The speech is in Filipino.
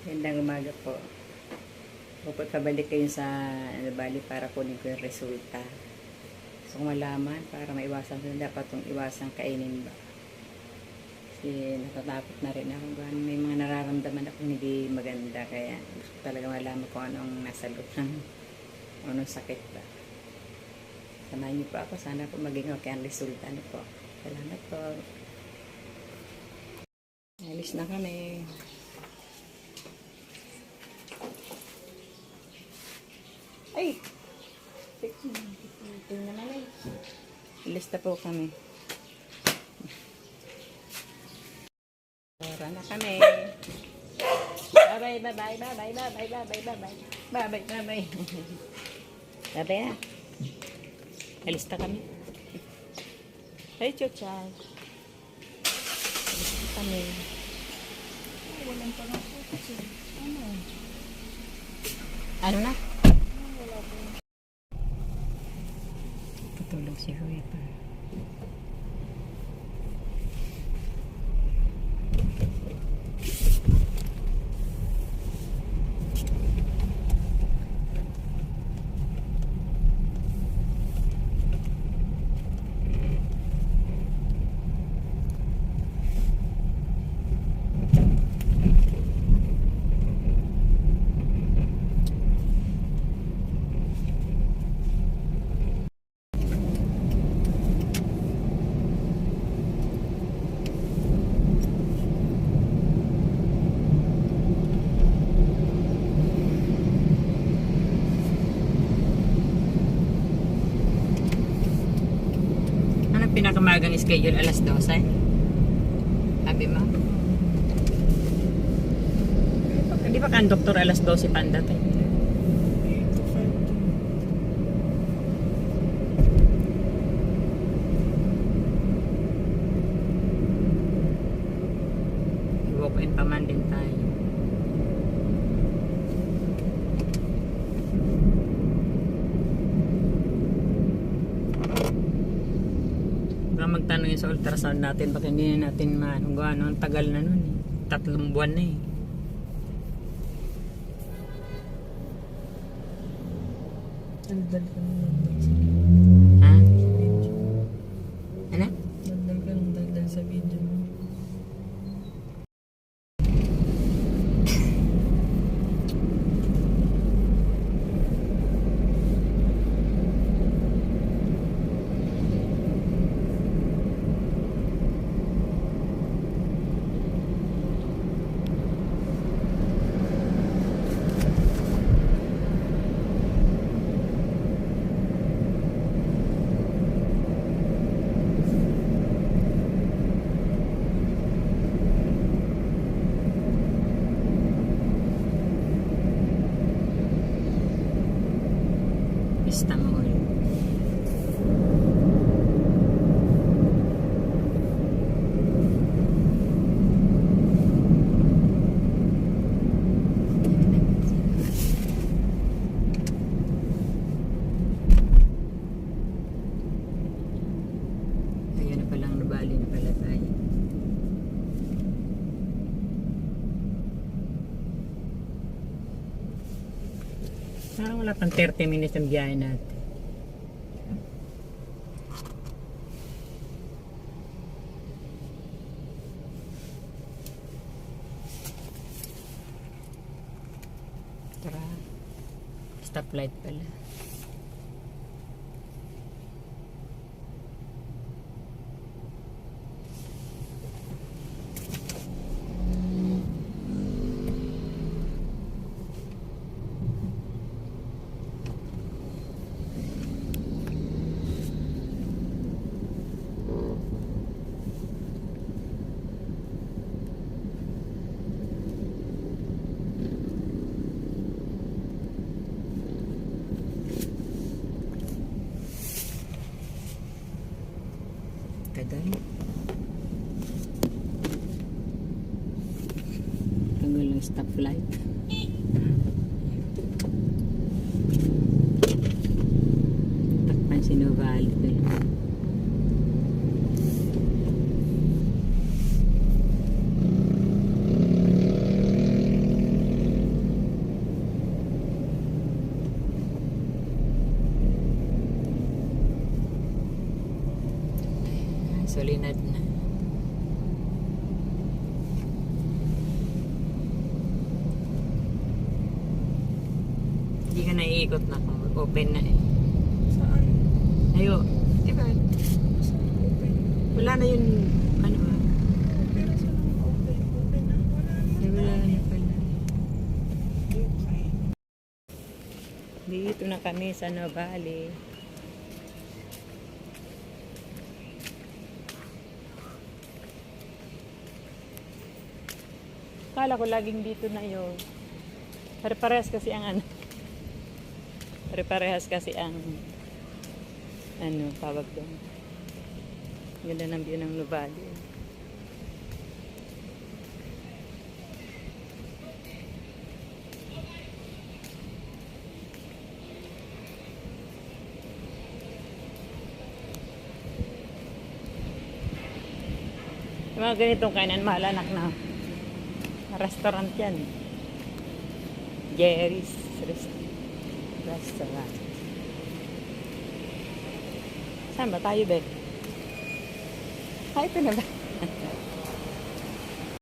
Gandang umaga po. Kapag kabalik kayo sa ano, bali para kunin ko yung resulta. So, kung malaman, para maiwasan ko, dapat itong iwasan kainin ba. Kasi natatakot na rin ako. May mga nararamdaman ako hindi maganda. Kaya gusto talaga malaman kung anong nasa loob ng anong sakit ba. Samahan niyo po ako. Sana po maging okay ang resulta niyo po. Salamat po. Alis na kami. Ay! Tingnan naman eh. Alis na po kami. Tara na kami. Bye-bye, bye-bye, bye-bye, bye-bye, bye-bye, bye-bye. Bye-bye, bye-bye. Bye-bye ah. Kami. Hey, Chuchay. Alis na kami. Walang pa nga po kasi. Ano? Ano na? Wala po. Tutulog si Rui pa. Ano pinakamagang schedule? Alas 12? Sabi mo? Di ba kan doktor alas 12 panda tayo? 8 to 5 to. Walk in pa man din tayo. Baka magtanong yun sa ultrasound natin, baka hindi na natin maano, ano, ang tagal na nun eh. Tatlong buwan na eh. Daldal ka estamos. Parang wala pang 30 minutes ang biyahe natin. Tara. Stoplight pala. Tagal. Tagal ng stoplight. Takpan si Novali dun. Solinad na. Hindi ka naiikot na kung open na eh. Saan? Ayo, di ba? Saan open? Wala na yun, ano ba? Pero saan ang open? Open na? Wala naman. Ay, wala na pala. Okay. Dito na kami sa Novali. Kala ko laging dito na yun. Pare-parehas kasi ang ano. Pare-parehas kasi ang ano, tawag doon. Ganda ng view ng. Yung mga ganitong kainan, mahalanak na restaurant yan. Jerry's Rest- Restaurant. Saan ba tayo, Beth? Ah, ito na ba?